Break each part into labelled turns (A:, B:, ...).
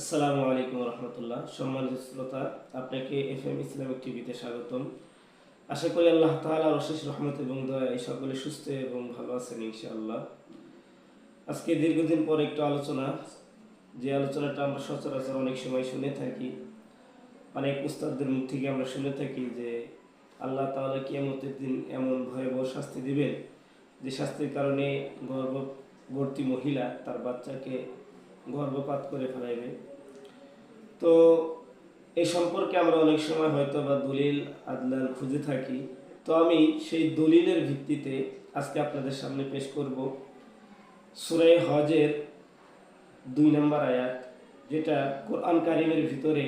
A: আসসালামু আলাইকুম রহমতুল্লাহ। সম্মানিত শ্রোতা, আপনাকে এফ এম ইসলামিক টিভিতে স্বাগতম। আশা করি আল্লাহ তাআলার অশেষ রহমত এবং দয়া এই সকলে সুস্থ এবং ভালো আছেন ইনশাআল্লাহ। আজকে দীর্ঘদিন পর একটু আলোচনা, যে আলোচনাটা আমরা সচরাচর অনেক সময় শুনে থাকি, অনেক উস্তাদদের মুখ থেকে আমরা শুনে থাকি যে আল্লাহ তাআলা কিয়ামতের দিন এমন ভয়াবহ শাস্তি দিবেন, যে শাস্তির কারণে গর্ভবর্তী মহিলা তার বাচ্চাকে গর্ভপাত করে ফেলাইবে। তো এই সম্পর্কে আমরা অনেক সময় হয়তো বা দলিল, আদলাল খুঁজে থাকি। তো আমি সেই দলিলের ভিত্তিতে আজকে আপনাদের সামনে পেশ করব সুরাই হজের দুই নম্বর আয়াত, যেটা কোরআন কারিমের ভিতরে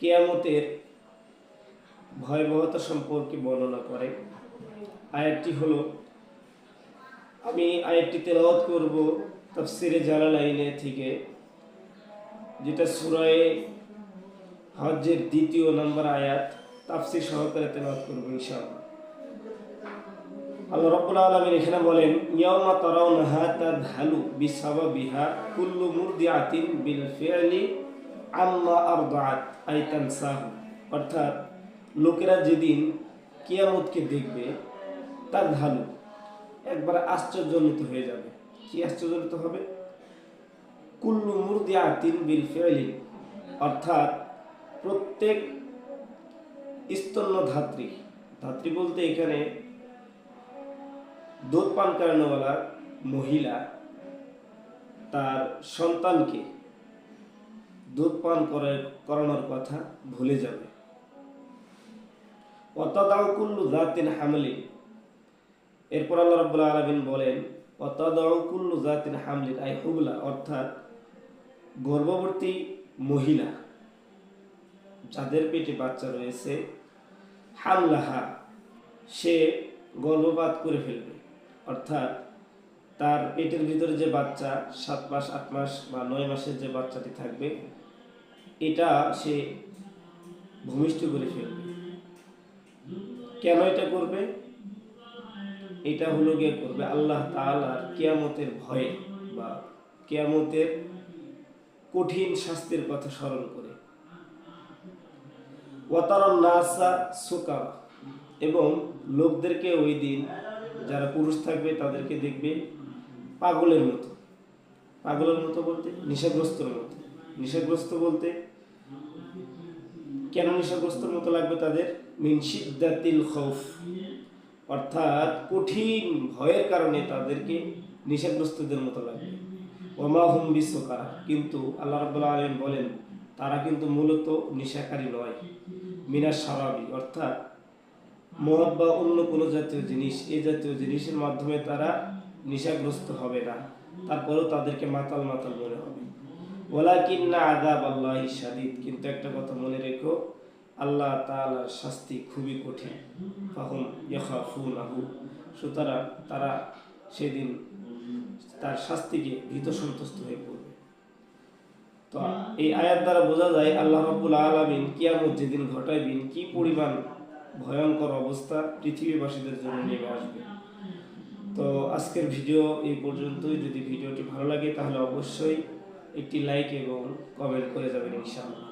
A: কেয়ামতের ভয়াবহতা সম্পর্কে বর্ণনা করে। আয়াতটি হলো, আমি আয়াতটি তেলাওয়াত করব তাফসিরে জালালাইনে থেকে, যেটা সুরায়ে হজ্জের দ্বিতীয় নম্বর আয়াত, তাফসির সহকারে তেলাওয়াত করব ইনশাআল্লাহ। আল্লাহ রাব্বুল আলামিন এখানে বলেন, ইয়াউমা তারাউনাহা তাদহালু বিসাবাবিহা কুল্লু মুরদিআতিন বিল ফি'লি আম্মা আরদাআত, আই তানসাহু। অর্থাৎ, লোকেরা যেদিন কিয়ামতকে দেখবে, তার ধালু একবার আশ্চর্যজনিত হয়ে যাবে। কি আশ্চর্যজনিত হবে। কুল্লু মুরদিয়া তিন বিল ফি'লি অর্থাৎ প্রত্যেক স্তন্য ধাত্রী ধাত্রী বলতে এখানে দুধ পান করানোওয়ালা মহিলা, তার সন্তানকে দুধ পান করে করানোর কথা ভুলে যাবে। অতদাও কুল্লু জাতিন হামলিন। এরপর আল্লাহ রাব্বুল আলামিন বলেন অতদাও কুল্লু জাতিন হামলিন, আই হুবলা, অর্থাৎ গর্ভবতী মহিলা, যাদের পেটে বাচ্চা রয়েছে, হামলাহা, সে গর্ভপাত করে ফেলবে। অর্থাৎ তার পেটের ভিতরে যে বাচ্চা, সাত মাস, আট মাস বা নয় মাসের যে বাচ্চাটি থাকবে, এটা সে ভূমিষ্ঠ করে ফেলবে। কেন এটা করবে? এটা হলো গিয়ে করবে আল্লাহ তাআলার কেয়ামতের ভয়ে বা কেয়ামতের কঠিন শাস্তির কথা স্মরণ করে। এবং লোকদেরকে ওই দিন যারা পুরুষ থাকবে তাদেরকে দেখবে পাগলের মতো। পাগলের মতো বলতে নেশাগ্রস্তর মতো। নেশাগ্রস্ত বলতে কেন নেশাগ্রস্তর মতো লাগবে তাদের? মিনশিদ্দাতিল খৌফ। অর্থাৎ কঠিন ভয়ের কারণে তাদেরকে নেশাগ্রস্তদের মতো লাগবে ওমা হুম বিশ্বকারা। কিন্তু আল্লাহ রাব্বুল আলামিন বলেন, তারা কিন্তু মূলত নেশাকারী নয়। মিনা স্বাভাবিক অর্থাৎ মদ বা অন্য কোনো জাতীয় জিনিস, এই জাতীয় জিনিসের মাধ্যমে তারা নেশাগ্রস্ত হবে না। তারপরেও তাদেরকে মাতাল মাতাল মনে হবে। ওলা কিন্না আদাব আল্লাহ সাদিদ কিন্তু একটা কথা মনে রেখো আল্লাহ তাআলার শাস্তি খুবই কঠিন। ফাহুম ইয়াখাফুনাহু। সুতরাং তারা সেদিন তার শাস্তিকে ভীত সন্তুষ্ট হয়ে পড়বে। তো এই আয়াত দ্বারা বোঝা যায় আল্লাহ রাব্বুল আলামিন কিয়ামত যেদিন ঘটাইবেন, কি পরিমাণ ভয়ঙ্কর অবস্থা পৃথিবীবাসীদের জন্য নেমে আসবে। তো আজকের ভিডিও এই পর্যন্তই। যদি ভিডিওটি ভালো লাগে তাহলে অবশ্যই একটি লাইক এবং কমেন্ট করে যাবেন ইনশাআল্লাহ।